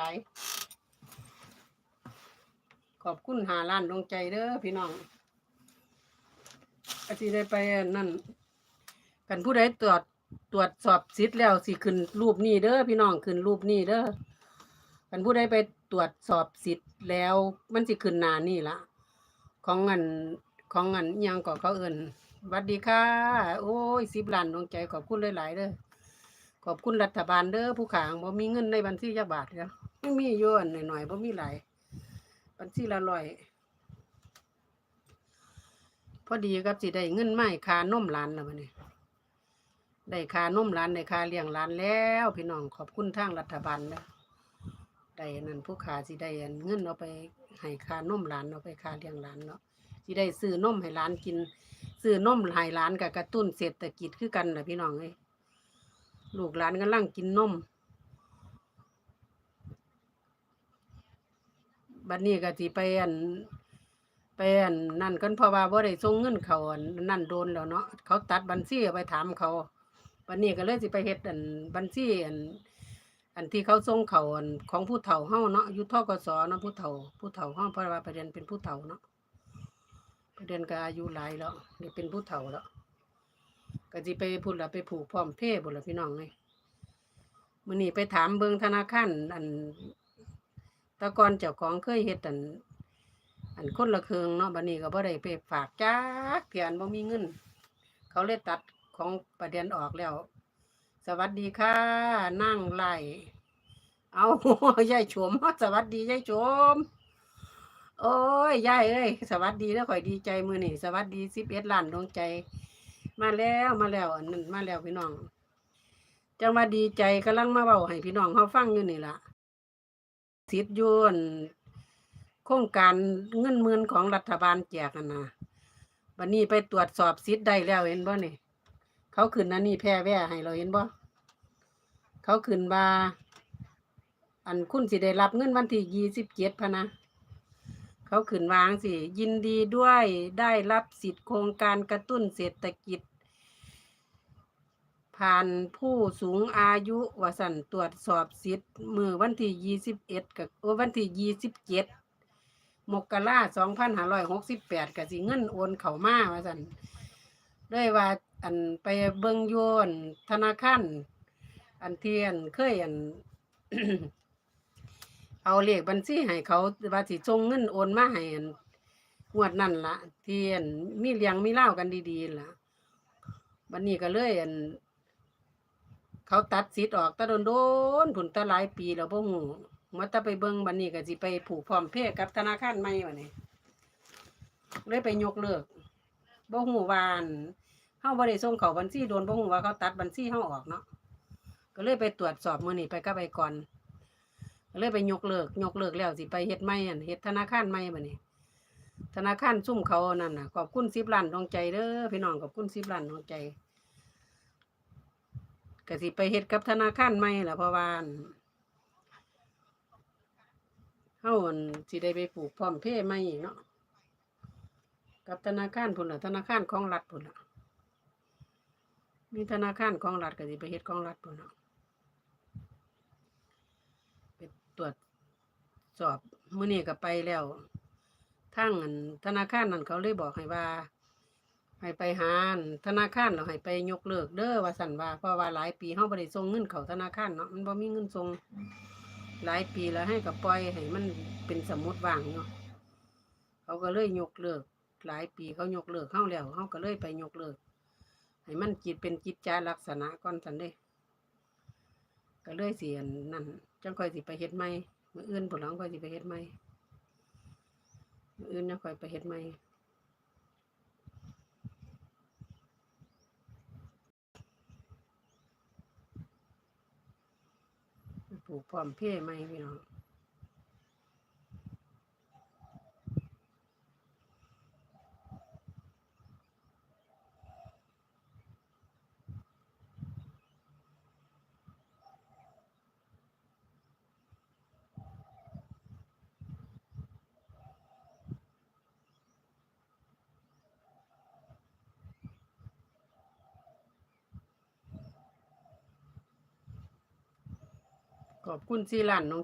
หลายขอบคุณหาล้านดวงใจเด้อพี่น้องอาทิได้ไปนั่น กันผู้ใดตรวจตรวจสอบสิทธิ์แล้วสิขึ้นรูปนี้เด้อพี่น้องขึ้นรูปนี้เด้อกันผู้ใดไปตรวจสอบสิทธิ์แล้ว มันสิขึ้นนานนี่ละของเงินของเงินยังก็เขาเอิ่นวัดดีค่ะ โอ้ยสิบล้านดวงใจขอบคุณหลายๆเด้อขอบคุณรัฐบาลเด้อผู้ขางบ่มีเงินในบัญชีจักบาทเด้อ ไม่มีอยู่อันหน่อยๆบ่มีหลายบัญชีละร้อยพอดีกับสิได้เงินมาให้ค่านมหลานแล้วบัดนี้ได้คานมหลานได้คาเลี้ยงหลานแล้ว พี่น้องขอบคุณทางรัฐบาลนะได้นั่นผู้ขาสิได้เงินเอาไปให้คานมหลานเอาไปคาเลี้ยงหลานเนาะสิได้ซื้อนมให้หลานกินซื้อนมให้หลานกับกระตุ้นเศรษฐกิจคือกันแหละพี่น้องเอ้ลูกหลานกำลังกินนม บัดนี้ก็สิไปอันไปอันนั่นกันเพราะว่าบ่ได้ส่งเงินเขาอันนั่นโดนแล้วเนาะเขาตัดบัญชีเอาไปถามเขาวันนี้ก็เลยสิไปเฮ็ดอันบัญชีอันอันที่เขาส่งเขาอันของผู้เฒ่าเฮาเนาะอยู่ทกสเนาะผู้เฒ่า ผู้เฒ่าเฮาเพราะว่าประเด็นเป็นผู้เฒ่าเนาะประเด็นก็อายุหลายแล้วเดี๋ยวเป็นผู้เฒ่าแล้วก็สิไปพูดละไปผูกพร้อมเพย์บุละพี่น้องเลยมื้อนี้ไปถามเบิงธนาคารอัน ตะกอนเจ้าของเคยเฮ็ดอัน อันคนละเครืองเนาะบัดนี้ก็บ่ได้ไปฝากจักเพียนบ่มีเงิน เขาเลยตัดของประเด็นออกแล้ว สวัสดีค่ะนั่งไล่เอายายโฉมสวัสดียายโฉมโอ้ยยายเอ้ยสวัสดีแล้วข่อยดีใจมือนี่สวัสดีสิบเอ็ดล้านดวงใจ มาแล้วมาแล้วอันนั้นมาแล้วพี่น้องจังว่าดีใจกำลังมาเบาให้พี่น้องเขาฟังอยู่นี่ล่ะ สิทธิ์ยุนโครงการเงินหมื่นของรัฐบาลแจกนะวันนี้ไปตรวจสอบสิทธิ์ได้แล้วเห็นบ่นี่ เขาขึ้นอันนี้แพ้แว่ให้เราเห็นบ่เขาขึ้นว่าอันคุณสิได้รับเงินวันที่ยี่สิบเจ็ดพะนะเขาขึนวางสิยินดีด้วยได้รับสิทธิโครงการกระตุ้นเศรษฐกิจ ผ่านผู้สูงอายุวสันตรวจสอบสิทธิ์มือวันที่ยี่สิบเอ็ดกับวันที่ยี่สิบเจ็ดมกราสองพันห้าร้อยหกสิบแปดกับสิเงินโอนเข้ามาว่าสันด้วยว่าอันไปเบิ่งโยนธนาคารอันเทียนเคยอัน เอาเลขบัญชีให้เขาว่าสิส่งเงินโอนมาให้อันงวดนั่นละเทียนมีเลี้ยงมีเล่ากันดีๆล่ะบัดนี้ก็เลยอัน เขาตัดสิทธิ์ออกตะโดนโดนผุนตะหลายปีแล้วบ่ฮู้มาตะไปเบิ่งบัดนี้ก็สิไปผูกพร้อมเพย์กับธนาคารใหม่บัดนี้เลยไปยกเลิกบ่ฮู้ว่านเฮาบ่ได้ส่งเขาบัญชีโดนบ่ฮู้ว่าเขาตัดบัญชีเฮาออกเนาะก็เลยไปตรวจสอบมื้อนี้ไปกับไปก่อนเลยไปยกเลิกยกเลิกแล้วสิไปเฮ็ดใหม่อันเฮ็ดธนาคารใหม่บัดนี้ ธนาคารซุ่มเขานั่นน่ะขอบคุณ10ล้านดวงใจเด้อพี่น้องขอบคุณ10ล้านดวงใจ ก็สิไปเฮ็ดกับธนาคารใหม่ล่ะเพราะว่านเฮาอั่นสิได้ไปปลูกพร้อมเพย์ใหม่เนาะกับธนาคารพุ่นละธนาคารของรัฐพุ่นละมีธนาคารของรัฐก็สิไปเฮ็ดของรัฐพุ่นละไปตรวจสอบมื้อนี้ก็ไปแล้วทางอันธนาคารนั่นเขาเลยบอกให้ว่า ให้ไปหานธนาคารแล้วให้ไปยกเลิกเด้อว่าสันว่าเพราะว่าหลายปีเฮาบ่ได้ส่งเงินเขาธนาคารเนาะมันบ่มีเงินส่งหลายปีแล้วให้ก็ปล่อยให้มันเป็นสมุดว่างเนาะเขาก็เลยยกเลิก หลายปีเขายกเลิกเข้าแล้วเขาก็เลยไปยกเลิก ให้มันจิตเป็นจิตจาลักษณะก่อนสันเด้ก็เลยเสียนนั่นจังค่อยสิไปเฮ็ดใหม่มื้ออื่นผลหลังค่อยสิไปเฮ็ดใหม่มื้ออื่นนะค่อยไปเฮ็ดใหม่ ปลูกพร้อมเพ่ไหมพี่น้อง ขอบคุณสี่ล้านน้อง